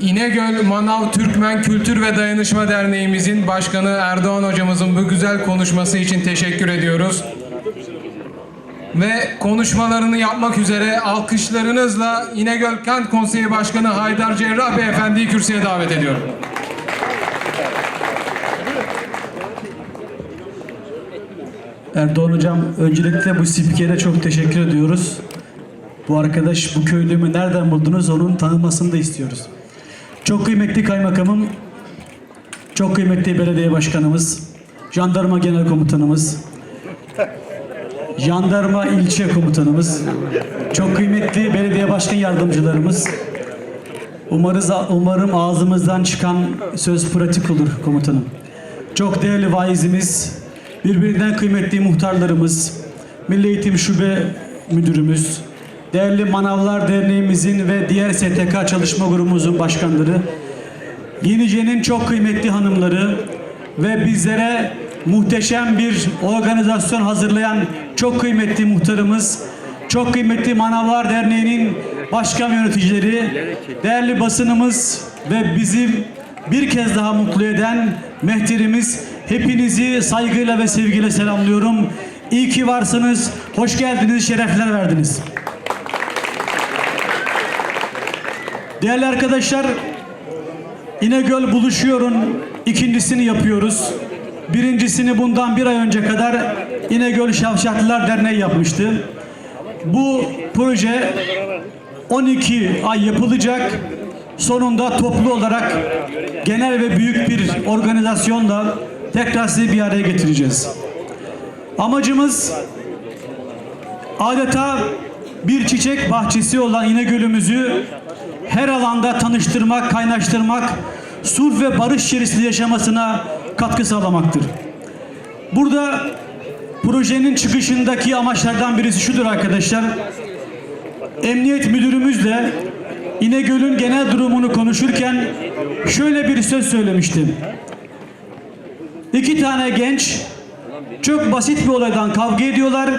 İnegöl Manav Türkmen Kültür ve Dayanışma Derneğimizin başkanı Erdoğan hocamızın bu güzel konuşması için teşekkür ediyoruz. Ve konuşmalarını yapmak üzere alkışlarınızla İnegöl Kent Konseyi Başkanı Haydar Cerrah Beyefendi'yi kürsüye davet ediyorum. Erdoğan Hocam öncelikle bu spikere çok teşekkür ediyoruz. Bu arkadaş bu köylümü nereden buldunuz onun tanınmasını da istiyoruz. Çok kıymetli kaymakamım, çok kıymetli belediye başkanımız, jandarma genel komutanımız, jandarma ilçe komutanımız, çok kıymetli belediye başkan yardımcılarımız, Umarız, umarım ağzımızdan çıkan söz pratik olur komutanım. Çok değerli vaizimiz, birbirinden kıymetli muhtarlarımız, Milli Eğitim Şube Müdürümüz, değerli Manavlar Derneğimizin ve diğer STK çalışma grubumuzun başkanları, Yenice'nin çok kıymetli hanımları ve bizlere muhteşem bir organizasyon hazırlayan çok kıymetli muhtarımız, çok kıymetli Manavlar Derneği'nin başkan yöneticileri, değerli basınımız ve bizim bir kez daha mutlu eden mehterimiz hepinizi saygıyla ve sevgiyle selamlıyorum. İyi ki varsınız, hoş geldiniz, şerefler verdiniz. Değerli arkadaşlar, İnegöl Buluşuyor'un ikincisini yapıyoruz. Birincisini bundan bir ay önce kadar İnegöl Şavşatlılar Derneği yapmıştı. Bu proje 12 ay yapılacak. Sonunda toplu olarak genel ve büyük bir organizasyonla tekrar sizi bir araya getireceğiz. Amacımız adeta bir çiçek bahçesi olan İnegöl'ümüzü her alanda tanıştırmak, kaynaştırmak, sulh ve barış içerisinde yaşamasına katkı sağlamaktır. Burada projenin çıkışındaki amaçlardan birisi şudur arkadaşlar. Emniyet müdürümüzle İnegöl'ün genel durumunu konuşurken şöyle bir söz söylemiştim. İki tane genç çok basit bir olaydan kavga ediyorlar.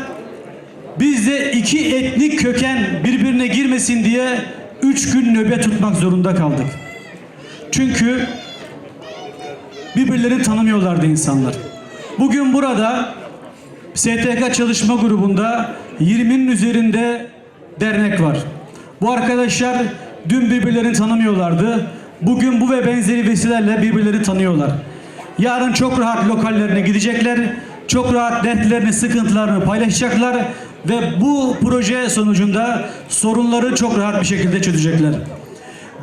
Biz de iki etnik köken birbirine girmesin diye üç gün nöbet tutmak zorunda kaldık. Çünkü birbirlerini tanımıyorlardı insanlar. Bugün burada STK çalışma grubunda 20'nin üzerinde dernek var. Bu arkadaşlar dün birbirlerini tanımıyorlardı. Bugün bu ve benzeri vesilelerle birbirlerini tanıyorlar. Yarın çok rahat lokallerine gidecekler. Çok rahat dertlerini, sıkıntılarını paylaşacaklar ve bu proje sonucunda sorunları çok rahat bir şekilde çözecekler.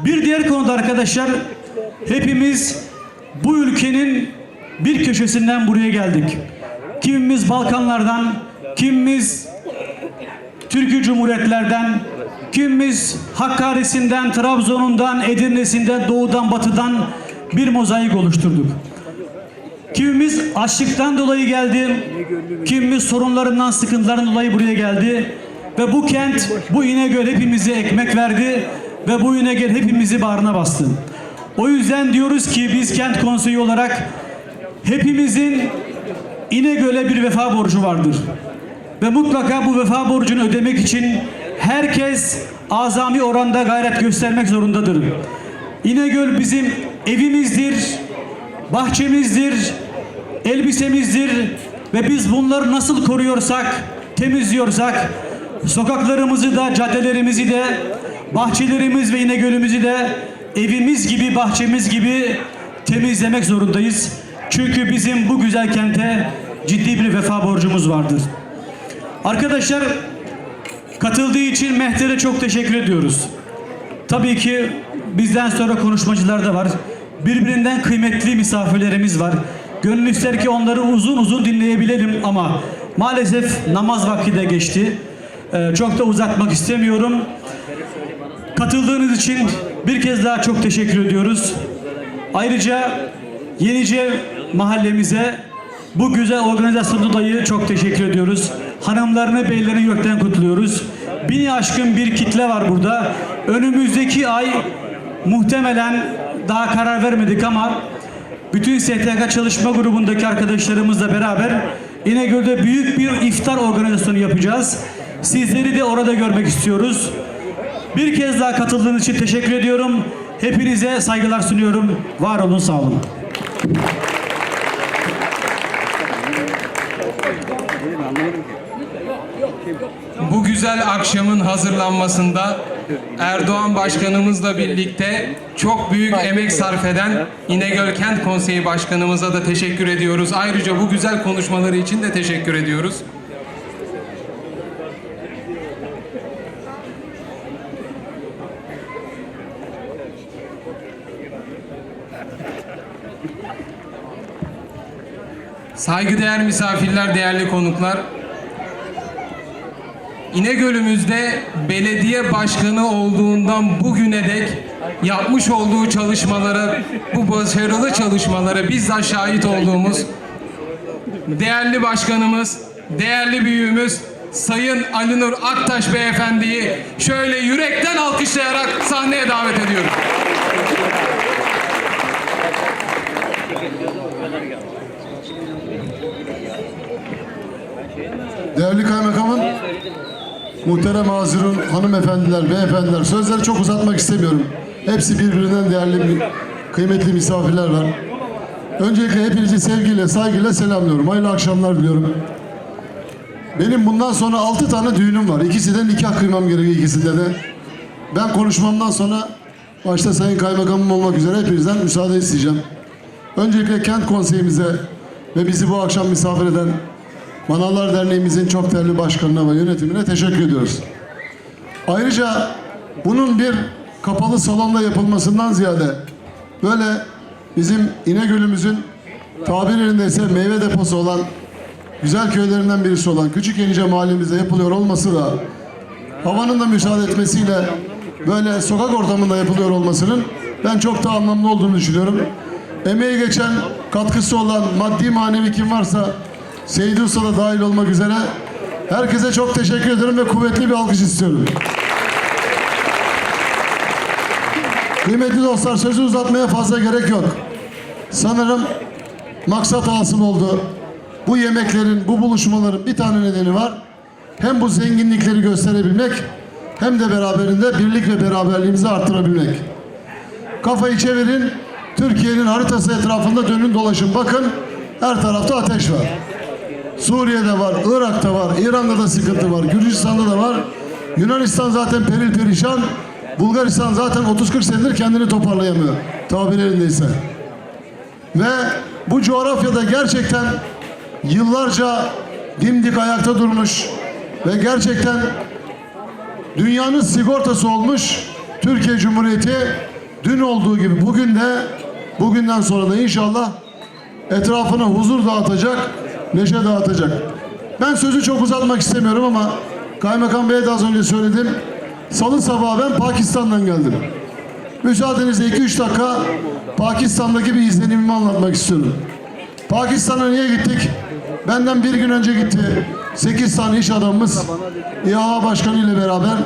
Bir diğer konuda arkadaşlar hepimiz bu ülkenin bir köşesinden buraya geldik. Kimimiz Balkanlardan, kimimiz Türkiye Cumhuriyetlerden, kimimiz Hakkari'sinden, Trabzon'undan, Edirne'sinden, doğudan, batıdan bir mozaik oluşturduk. Kimimiz açlıktan dolayı geldi, kimimiz sorunlarından, sıkıntılarından dolayı buraya geldi. Ve bu kent, bu İnegöl hepimize ekmek verdi ve bu İnegöl hepimizi bağrına bastı. O yüzden diyoruz ki biz kent konseyi olarak hepimizin İnegöl'e bir vefa borcu vardır. Ve mutlaka bu vefa borcunu ödemek için herkes azami oranda gayret göstermek zorundadır. İnegöl bizim evimizdir, bahçemizdir, elbisemizdir ve biz bunları nasıl koruyorsak, temizliyorsak sokaklarımızı da, caddelerimizi de, bahçelerimiz ve İnegöl'ümüzü de evimiz gibi, bahçemiz gibi temizlemek zorundayız. Çünkü bizim bu güzel kente ciddi bir vefa borcumuz vardır. Arkadaşlar katıldığı için Mehter'e çok teşekkür ediyoruz. Tabii ki bizden sonra konuşmacılar da var. Birbirinden kıymetli misafirlerimiz var. Gönül ister ki onları uzun uzun dinleyebilelim ama maalesef namaz vakti de geçti. Ee, çok da uzatmak istemiyorum. Katıldığınız için bir kez daha çok teşekkür ediyoruz. Ayrıca Yenice mahallemize bu güzel organizasyondan dolayı çok teşekkür ediyoruz. Hanımlarını, beylerini gökten kutluyoruz. Bini aşkın bir kitle var burada. Önümüzdeki ay muhtemelen daha karar vermedik ama bütün STK çalışma grubundaki arkadaşlarımızla beraber İnegöl'de büyük bir iftar organizasyonu yapacağız. Sizleri de orada görmek istiyoruz. Bir kez daha katıldığınız için teşekkür ediyorum. Hepinize saygılar sunuyorum. Var olun, sağ olun. Bu güzel akşamın hazırlanmasında Erdoğan Başkanımızla birlikte çok büyük emek sarf eden İnegöl Kent Konseyi Başkanımıza da teşekkür ediyoruz. Ayrıca bu güzel konuşmaları için de teşekkür ediyoruz. Saygıdeğer misafirler, değerli konuklar, İnegöl'ümüzde belediye başkanı olduğundan bugüne dek yapmış olduğu çalışmalara, bu başarılı çalışmalara bizzat şahit olduğumuz değerli başkanımız, değerli büyüğümüz Sayın Ali Nur Aktaş Beyefendi'yi şöyle yürekten alkışlayarak sahneye davet ediyorum. Değerli kaymakamın, muhterem hazırın, hanımefendiler, beyefendiler, sözleri çok uzatmak istemiyorum. Hepsi birbirinden değerli, kıymetli misafirler var. Öncelikle hepinizi sevgiyle, saygıyla selamlıyorum. Hayırlı akşamlar diliyorum. Benim bundan sonra altı tane düğünüm var. İkisi de nikah kıymam gerekiyor ikisinde de. Ben konuşmamdan sonra başta Sayın Kaymakamım olmak üzere hepinizden müsaade isteyeceğim. Öncelikle kent konseyimize ve bizi bu akşam misafir eden Manavlar Derneğimizin çok değerli başkanına ve yönetimine teşekkür ediyoruz. Ayrıca bunun bir kapalı salonda yapılmasından ziyade böyle bizim İnegöl'ümüzün tabir yerindeyse meyve deposu olan güzel köylerinden birisi olan Küçük Yenice mahallemizde yapılıyor olması da havanın da müsaade etmesiyle böyle sokak ortamında yapılıyor olmasının ben çok da anlamlı olduğunu düşünüyorum. Emeği geçen, katkısı olan maddi manevi kim varsa Seydi Usta da dahil olmak üzere herkese çok teşekkür ederim ve kuvvetli bir alkış istiyorum. Kıymetli dostlar sözü uzatmaya fazla gerek yok. Sanırım maksat hasıl oldu. Bu yemeklerin, bu buluşmaların bir tane nedeni var. Hem bu zenginlikleri gösterebilmek hem de beraberinde birlik ve beraberliğimizi arttırabilmek. Kafayı çevirin, Türkiye'nin haritası etrafında dönün dolaşın. Bakın her tarafta ateş var. Suriye'de var, Irak'ta var, İran'da da sıkıntı var, Gürcistan'da da var. Yunanistan zaten peril perişan. Bulgaristan zaten 30-40 senedir kendini toparlayamıyor. Tabir elindeyse. Ve bu coğrafyada gerçekten yıllarca dimdik ayakta durmuş ve gerçekten dünyanın sigortası olmuş Türkiye Cumhuriyeti dün olduğu gibi bugün de bugünden sonra da inşallah etrafına huzur dağıtacak, neşe dağıtacak. Ben sözü çok uzatmak istemiyorum ama Kaymakam Bey'e de az önce söyledim. Salı sabahı ben Pakistan'dan geldim. Müsaadenizle 2-3 dakika Pakistan'daki bir izlenimimi anlatmak istiyorum. Pakistan'a niye gittik? Benden bir gün önce gitti. 8 tane iş adamımız İHA Başkanı ile beraber.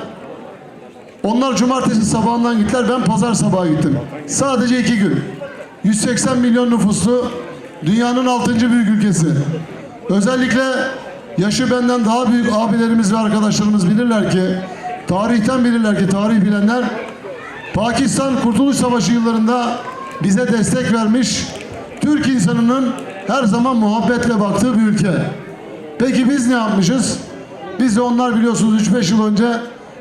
Onlar cumartesi sabahından gittiler. Ben pazar sabahı gittim. Sadece iki gün. 180 milyon nüfuslu dünyanın 6. büyük ülkesi. Özellikle yaşı benden daha büyük abilerimiz ve arkadaşlarımız bilirler ki tarihten bilirler ki tarih bilenler Pakistan Kurtuluş Savaşı yıllarında bize destek vermiş Türk insanının her zaman muhabbetle baktığı bir ülke. Peki biz ne yapmışız? Biz de onlar biliyorsunuz 3-5 yıl önce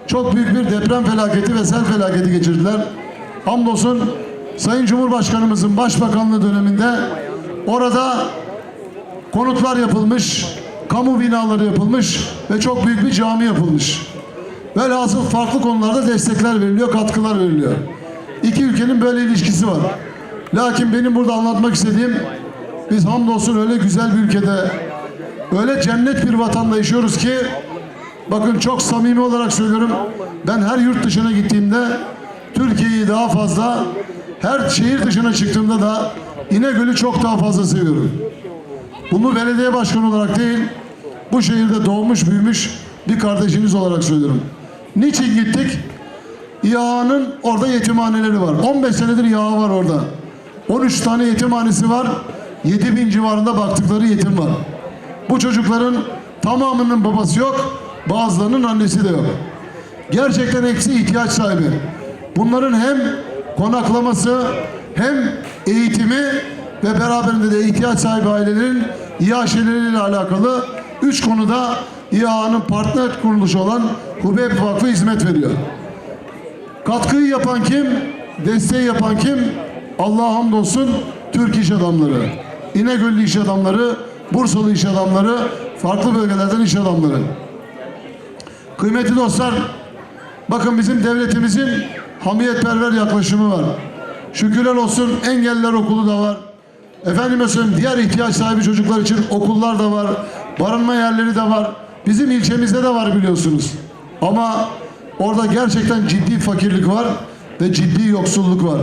çok büyük bir deprem felaketi ve sel felaketi geçirdiler. Hamdolsun Sayın Cumhurbaşkanımızın başbakanlığı döneminde orada konutlar yapılmış, kamu binaları yapılmış ve çok büyük bir cami yapılmış. Velhasıl farklı konularda destekler veriliyor, katkılar veriliyor. İki ülkenin böyle ilişkisi var. Lakin benim burada anlatmak istediğim biz hamdolsun öyle güzel bir ülkede öyle cennet bir vatanda yaşıyoruz ki bakın çok samimi olarak söylüyorum ben her yurt dışına gittiğimde Türkiye'yi daha fazla her şehir dışına çıktığımda da İnegöl'ü çok daha fazla seviyorum. Bunu belediye başkanı olarak değil, bu şehirde doğmuş büyümüş bir kardeşiniz olarak söylüyorum. Niçin gittik? İHA'nın orada yetimhaneleri var. 15 senedir İHA var orada. 13 tane yetimhanesi var. 7 bin civarında baktıkları yetim var. Bu çocukların tamamının babası yok, bazılarının annesi de yok. Gerçekten eksi ihtiyaç sahibi. Bunların hem konaklaması hem eğitimi ve beraberinde de ihtiyaç sahibi ailelerin iaşeleriyle alakalı üç konuda İHA'nın partner kuruluşu olan Hubeyb Vakfı hizmet veriyor. Katkıyı yapan kim? Desteği yapan kim? Allah'a hamdolsun Türk iş adamları, İnegöllü iş adamları, Bursalı iş adamları, farklı bölgelerden iş adamları. Kıymetli dostlar, bakın bizim devletimizin hamiyetperver yaklaşımı var. Şükürler olsun engeller okulu da var. Efendime söyleyeyim diğer ihtiyaç sahibi çocuklar için okullar da var. Barınma yerleri de var. Bizim ilçemizde de var biliyorsunuz. Ama orada gerçekten ciddi fakirlik var ve ciddi yoksulluk var.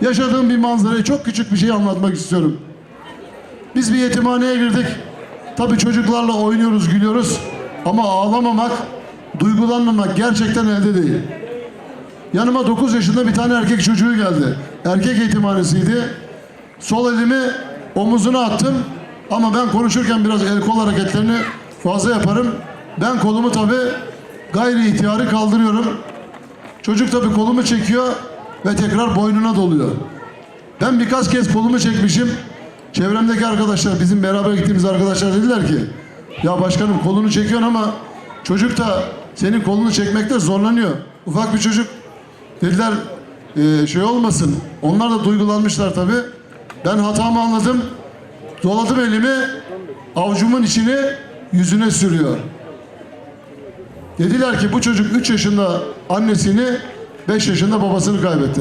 Yaşadığım bir manzarayı çok küçük bir şey anlatmak istiyorum. Biz bir yetimhaneye girdik. Tabii çocuklarla oynuyoruz, gülüyoruz. Ama ağlamamak, duygulanmamak gerçekten elde değil. Yanıma 9 yaşında bir tane erkek çocuğu geldi. Erkek yetimhanesiydi. Sol elimi omuzuna attım. Ama ben konuşurken biraz el kol hareketlerini fazla yaparım. Ben kolumu tabii gayri ihtiyari kaldırıyorum. Çocuk tabii kolumu çekiyor ve tekrar boynuna doluyor. Ben birkaç kez kolumu çekmişim. Çevremdeki arkadaşlar, bizim beraber gittiğimiz arkadaşlar dediler ki ya başkanım kolunu çekiyorsun ama çocuk da senin kolunu çekmekte zorlanıyor. Ufak bir çocuk. Dediler "Ee, şey olmasın. Onlar da duygulanmışlar tabii. Ben hatamı anladım. Doladım elimi avucumun içini yüzüne sürüyor. Dediler ki bu çocuk 3 yaşında annesini 5 yaşında babasını kaybetti.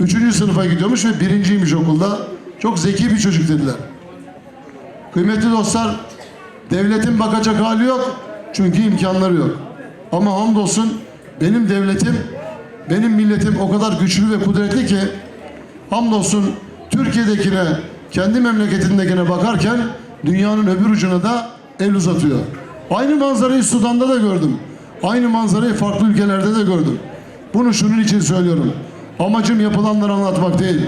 3. sınıfa gidiyormuş ve birinciymiş okulda. Çok zeki bir çocuk dediler. Kıymetli dostlar devletin bakacak hali yok. Çünkü imkanları yok. Ama hamdolsun benim devletim, benim milletim o kadar güçlü ve kudretli ki hamdolsun Türkiye'dekine, kendi memleketindekine bakarken dünyanın öbür ucuna da el uzatıyor. Aynı manzarayı Sudan'da da gördüm. Aynı manzarayı farklı ülkelerde de gördüm. Bunu şunun için söylüyorum. Amacım yapılanları anlatmak değil.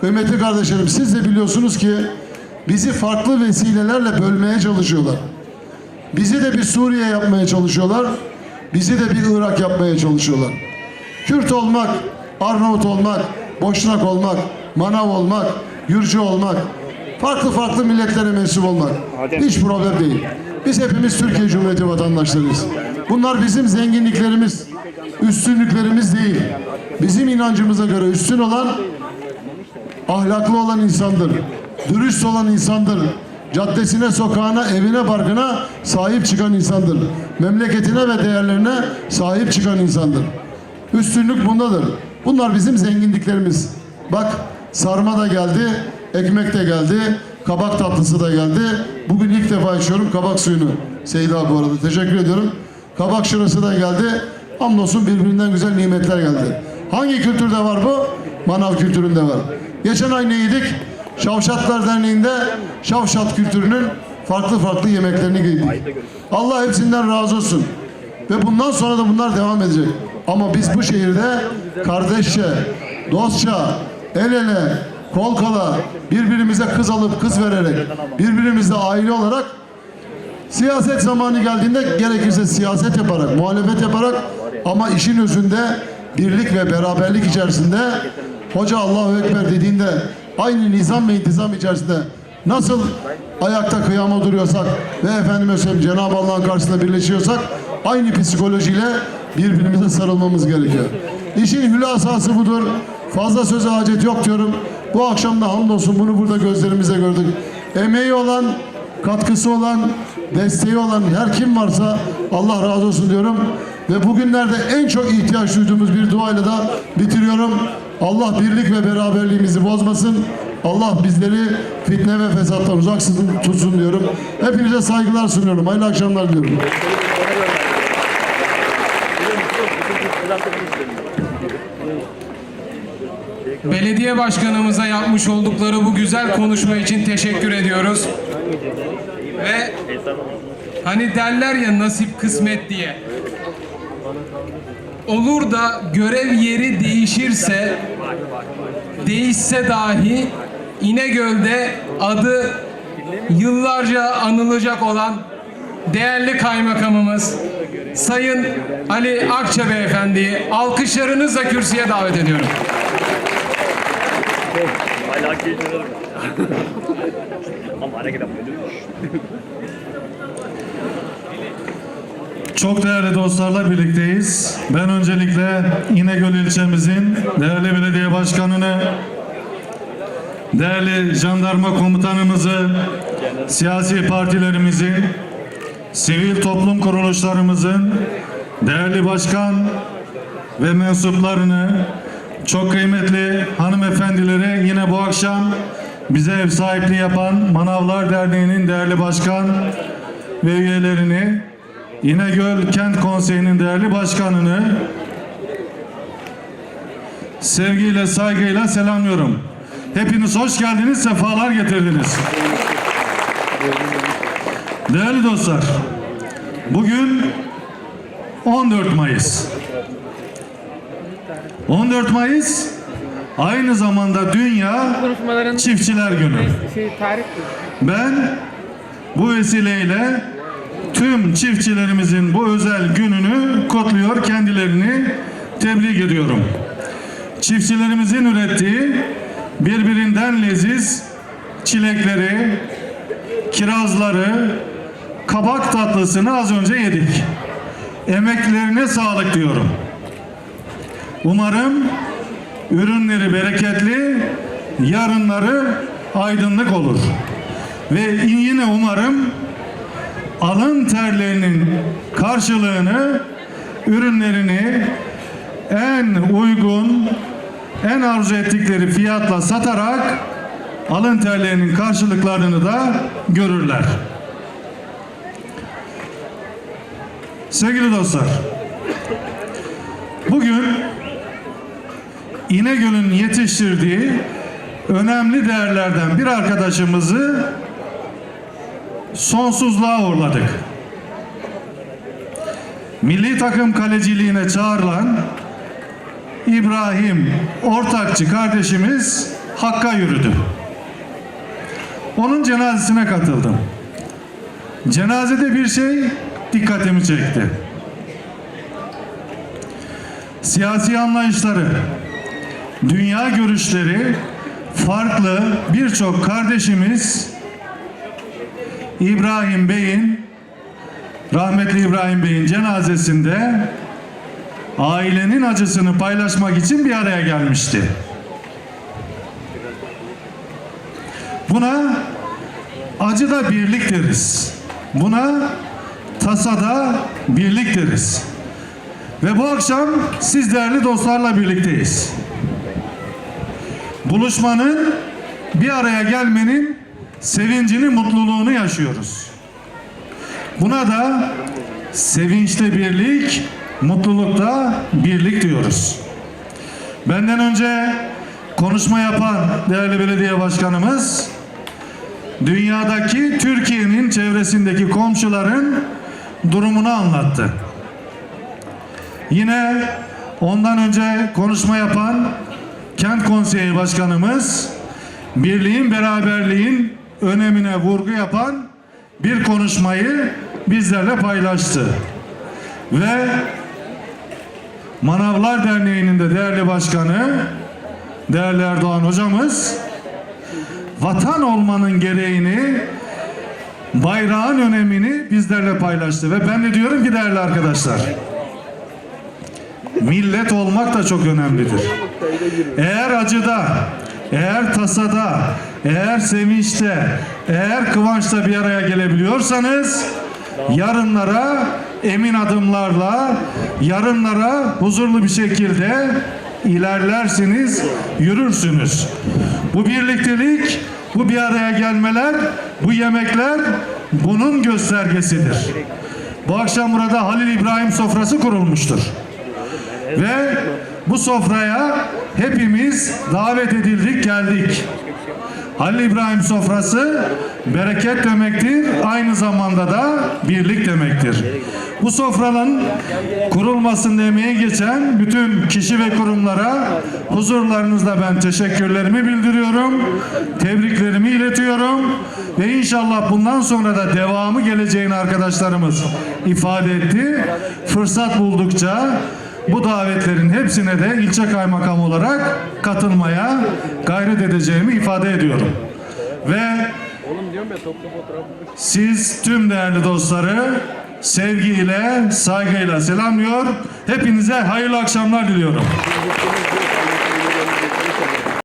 Kıymetli kardeşlerim siz de biliyorsunuz ki bizi farklı vesilelerle bölmeye çalışıyorlar. Bizi de bir Suriye yapmaya çalışıyorlar. Bizi de bir Irak yapmaya çalışıyorlar. Kürt olmak, Arnavut olmak, Boşnak olmak, Manav olmak, Gürcü olmak, farklı farklı milletlere mensup olmak hiç problem değil. Biz hepimiz Türkiye Cumhuriyeti vatandaşlarıyız. Bunlar bizim zenginliklerimiz, üstünlüklerimiz değil. Bizim inancımıza göre üstün olan ahlaklı olan insandır. Dürüst olan insandır. Caddesine, sokağına, evine, barkına sahip çıkan insandır. Memleketine ve değerlerine sahip çıkan insandır. Üstünlük bundadır. Bunlar bizim zenginliklerimiz. Bak sarma da geldi, ekmek de geldi, kabak tatlısı da geldi. Bugün ilk defa içiyorum kabak suyunu. Seyda bu arada teşekkür ediyorum. Kabak şırası da geldi. Hamdolsun birbirinden güzel nimetler geldi. Hangi kültürde var bu? Manav kültüründe var. Geçen ay ne yedik? Şavşatlar Derneği'nde Şavşat kültürünün farklı farklı yemeklerini yedik. Allah hepsinden razı olsun. Ve bundan sonra da bunlar devam edecek. Ama biz bu şehirde kardeşçe, dostça, el ele, kol kola, birbirimize kız alıp kız vererek, birbirimizle aile olarak siyaset zamanı geldiğinde gerekirse siyaset yaparak, muhalefet yaparak ama işin özünde birlik ve beraberlik içerisinde Hoca Allahu Ekber dediğinde aynı nizam ve intizam içerisinde nasıl ayakta kıyama duruyorsak ve efendime söyleyeyim Cenab-ı Allah'ın karşısında birleşiyorsak aynı psikolojiyle birbirimize sarılmamız gerekiyor. İşin hülasası budur. Fazla söze hacet yok diyorum. Bu akşam da hamdolsun bunu burada gözlerimizle gördük. Emeği olan, katkısı olan, desteği olan her kim varsa Allah razı olsun diyorum. Ve bugünlerde en çok ihtiyaç duyduğumuz bir duayla da bitiriyorum. Allah birlik ve beraberliğimizi bozmasın. Allah bizleri fitne ve fesattan uzak tutsun diyorum. Hepinize saygılar sunuyorum. Hayırlı akşamlar diliyorum. Belediye başkanımıza yapmış oldukları bu güzel konuşma için teşekkür ediyoruz. Ve hani derler ya nasip kısmet diye. Olur da görev yeri değişirse, değişse dahi İnegöl'de adı yıllarca anılacak olan değerli kaymakamımız Sayın Ali Akça Beyefendi'yi alkışlarınızla kürsüye davet ediyorum. Çok değerli dostlarla birlikteyiz. Ben öncelikle İnegöl ilçemizin değerli belediye başkanını, değerli jandarma komutanımızı, siyasi partilerimizin, sivil toplum kuruluşlarımızın değerli başkan ve mensuplarını, çok kıymetli hanımefendileri yine bu akşam bize ev sahipliği yapan Manavlar Derneği'nin değerli başkan ve üyelerini, İnegöl Kent Konseyi'nin değerli başkanını sevgiyle, saygıyla selamlıyorum. Hepiniz hoş geldiniz, sefalar getirdiniz. Değerli dostlar, bugün 14 Mayıs. 14 Mayıs aynı zamanda Dünya Çiftçiler Günü. şey tarih Ben bu vesileyle tüm çiftçilerimizin bu özel gününü kutluyor, kendilerini tebrik ediyorum. Çiftçilerimizin ürettiği birbirinden leziz çilekleri, kirazları, kabak tatlısını az önce yedik. Emeklerine sağlık diyorum. Umarım ürünleri bereketli, yarınları aydınlık olur. Ve yine umarım alın terlerinin karşılığını, ürünlerini en uygun, en arzu ettikleri fiyatla satarak alın terlerinin karşılıklarını da görürler. Sevgili dostlar, bugün İnegöl'ün yetiştirdiği önemli değerlerden bir arkadaşımızı sonsuzluğa uğurladık. Milli takım kaleciliğine çağrılan İbrahim Ortakçı kardeşimiz Hakk'a yürüdü. Onun cenazesine katıldım. Cenazede bir şey dikkatimi çekti. Siyasi anlayışları, dünya görüşleri farklı birçok kardeşimiz İbrahim Bey'in rahmetli İbrahim Bey'in cenazesinde ailenin acısını paylaşmak için bir araya gelmişti. Buna acıda birlik deriz. Buna tasada birlik deriz. Ve bu akşam siz değerli dostlarla birlikteyiz. Buluşmanın bir araya gelmenin sevincini, mutluluğunu yaşıyoruz. Buna da sevinçte birlik, mutlulukta birlik diyoruz. Benden önce konuşma yapan değerli belediye başkanımız dünyadaki Türkiye'nin çevresindeki komşuların durumunu anlattı. Yine ondan önce konuşma yapan Kent Konseyi Başkanımız birliğin, beraberliğin önemine vurgu yapan bir konuşmayı bizlerle paylaştı. Ve Manavlar Derneği'nin de değerli başkanı, değerli Erdoğan hocamız, vatan olmanın gereğini, bayrağın önemini bizlerle paylaştı. Ve ben de diyorum ki değerli arkadaşlar, millet olmak da çok önemlidir. Eğer acıda, eğer tasada, eğer sevinçte, eğer kıvançta bir araya gelebiliyorsanız yarınlara emin adımlarla, yarınlara huzurlu bir şekilde ilerlersiniz, yürürsünüz. Bu birliktelik, bu bir araya gelmeler, bu yemekler bunun göstergesidir. Bu akşam burada Halil İbrahim sofrası kurulmuştur. Ve bu sofraya hepimiz davet edildik, geldik. Halil İbrahim sofrası bereket demektir, aynı zamanda da birlik demektir. Bu sofranın kurulmasında emeği geçen bütün kişi ve kurumlara huzurlarınızda ben teşekkürlerimi bildiriyorum, tebriklerimi iletiyorum ve inşallah bundan sonra da devamı geleceğini arkadaşlarımız ifade etti. Fırsat buldukça bu davetlerin hepsine de ilçe kaymakamı olarak katılmaya gayret edeceğimi ifade ediyorum. Ve siz tüm değerli dostları sevgiyle, saygıyla selamlıyor. Hepinize hayırlı akşamlar diliyorum.